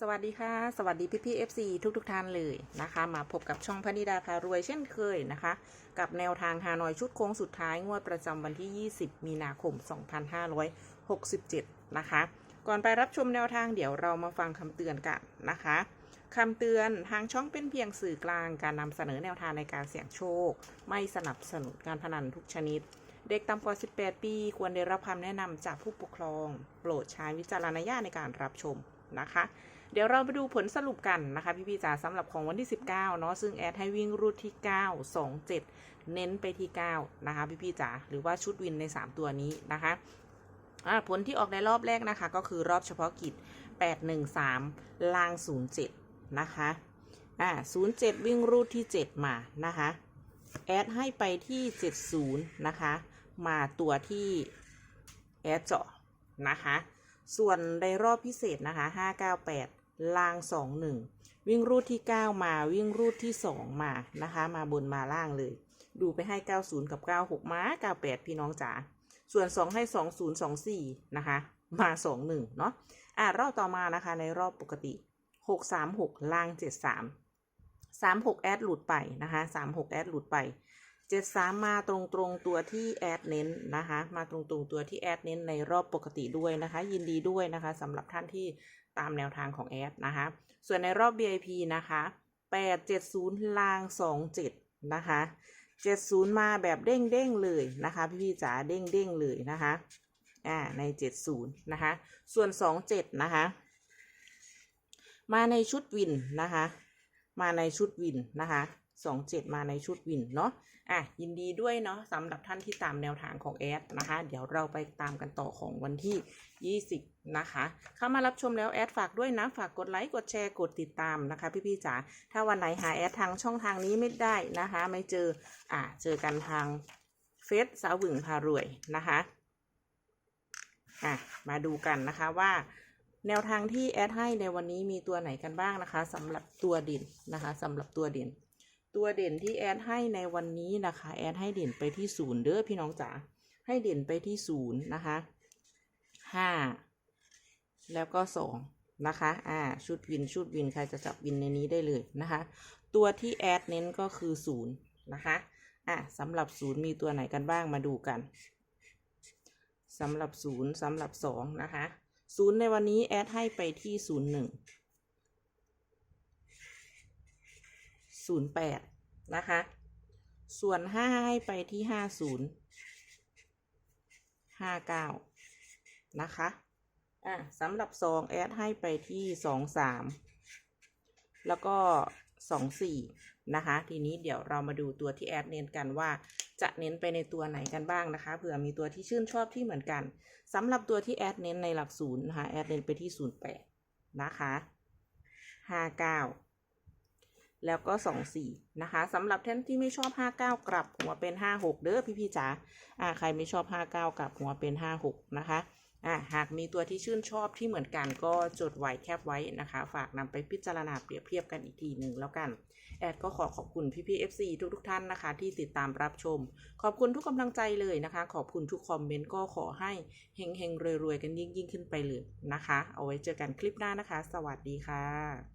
สวัสดีค่ะ สวัสดีพี่พี่ๆ FC ทุกทุกท่านเลยนะคะ มาพบกับช่องพนิดาพารวยเช่นเคยนะคะ กับแนวทางฮานอยชุดโค้งสุดท้ายงวดประจำวันที่ 20 มีนาคม 2567 นะคะ ก่อนไปรับชมแนวทางเดี๋ยวเรามาฟังคำเตือนกันนะคะคำเตือนทางช่องเป็นเพียงสื่อกลางการนำเสนอแนวทางในการเสี่ยงโชค ไม่สนับสนุนการพนันทุกชนิด เด็กต่ำกว่า 18 ปี ควรได้รับคำแนะนำจากผู้ปกครอง โปรดใช้วิจารณญาณในการรับชมนะคะ เดี๋ยวเราไปดูผลสรุปกันนะคะ พี่พี่ๆจ๋าสำหรับของวันที่ 19เนาะซึ่งแอดให้วิ่งรูดที่ 9 2 7 เน้นไปที่ 9 นะคะ พี่พี่ๆจ๋าหรือว่าชุดวินใน 3 ตัวนี้นะคะผลที่ออกในรอบแรกนะคะ ก็คือรอบเฉพาะกิจ 813 ลาง 07 นะคะอ่า07 วิ่งรูดที่ 7 มานะคะ แอดให้ไปที่ 70 นะคะ มาตัวที่แอดเจาะนะคะ ส่วนในรอบพิเศษนะคะ 598 ลาง21วิ่งรูดที่9มาวิ่งรูดที่2มานะคะ มาบนมาล่างเลย ดูไปให้90กับ96มา98พี่น้องจ๋าส่วน2ให้2024นะคะมา21เนาะอะรอบต่อมานะคะในรอบปกติ636ล่าง73 36แอดหลุดไปนะคะ36แอดหลุดไป 73มาตรงตรงตัวที่แอดเน้นนะคะ มาตรงตรงตัวที่แอดเน้นในรอบปกติด้วยนะคะ ยินดีด้วยนะคะสำหรับท่านที่ตามแนวทางของแอดนะคะ ส่วนในรอบ VIP นะคะ870ลาง27นะคะ70มาแบบเด้งเด้งเลยนะคะ พี่พี่จ๋าเด้งเด้งเลยนะคะอ่าใน70นะคะ ส่วน27นะคะ มาในชุดวินนะคะ มาในชุดวินนะคะ 27 มาในชุดวินเนาะอะยินดีด้วยเนาะสำหรับท่านที่ตามแนวทางของแอดนะคะ เดี๋ยวเราไปตามกันต่อของวันที่ 20 นะคะเข้ามารับชมแล้วแอดฝากด้วยนะ ฝากกดไลค์กดแชร์กดติดตามนะคะ พี่ๆจ๋าถ้าวันไหนหาแอดทางช่องทางนี้ไม่ได้นะคะ ไม่เจออะเจอกันทางเฟซสาวหวึงพารวยนะคะอะมาดูกันนะคะว่าแนวทางที่แอดให้ในวันนี้มีตัวไหนกันบ้างนะคะสำหรับตัวด่นนะคะสำหรับตัวด่น ตัวเด่นที่แอดให้ในวันนี้นะคะ แอดให้เด่นไปที่ศูนย์เด้อพี่น้องจ๋าให้เด่นไปที่ศูนย์นะคะห้าแล้วก็สองนะคะ อ่า ชุดวิน ชุดวิน ใครจะจับวินในนี้ได้เลยนะคะ ตัวที่แอดเน้นก็คือศูนย์นะคะ อะสำหรับศูนย์มีตัวไหนกันบ้างมาดูกันสำหรับศูนย์สำหรับสองนะคะศูนย์ในวันนี้แอดให้ไปที่ศูนย์หนึ่ง ศูนย์แปดนะคะ ส่วนห้าให้ไปที่ห้าศูนย์ห้าเก้านะคะ อะสำหรับสองแอดให้ไปที่สองสามแล้วก็สองสี่นะคะ ทีนี้เดี๋ยวเรามาดูตัวที่แอดเน้นกันว่าจะเน้นไปในตัวไหนกันบ้างนะคะ เผื่อมีตัวที่ชื่นชอบที่เหมือนกันสำหรับตัวที่แอดเน้นในหลักศูนย์นะคะแอดเน้นไปที่ศูนย์แปดนะคะห้าเก้า แล้วก็สองสี่นะคะสำหรับท่านที่ไม่ชอบห้าเก้ากลับหัวเป็นห้าหกเด้อพี่พี่ๆจ๋าอ่าใครไม่ชอบห้าเก้ากลับหัวเป็นห้าหกนะคะอ่าหากมีตัวที่ชื่นชอบที่เหมือนกันก็จดไว้แคบไว้นะคะ ฝากนำไปพิจารณาเปรียบเทียบกันอีกทีหนึ่งแล้วกัน แอดก็ขอขอบคุณพี่พี่ๆ FC ทุกทุกๆท่านนะคะ ที่ติดตามรับชม ขอบคุณทุกกำลังใจเลยนะคะ ขอบคุณทุกคอมเมนต์ก็ขอให้เฮงเฮงๆรวยๆกันยิ่งยิ่งๆขึ้นไปเลยนะคะ เอาไว้เจอกันคลิปหน้านะคะ สวัสดีค่ะ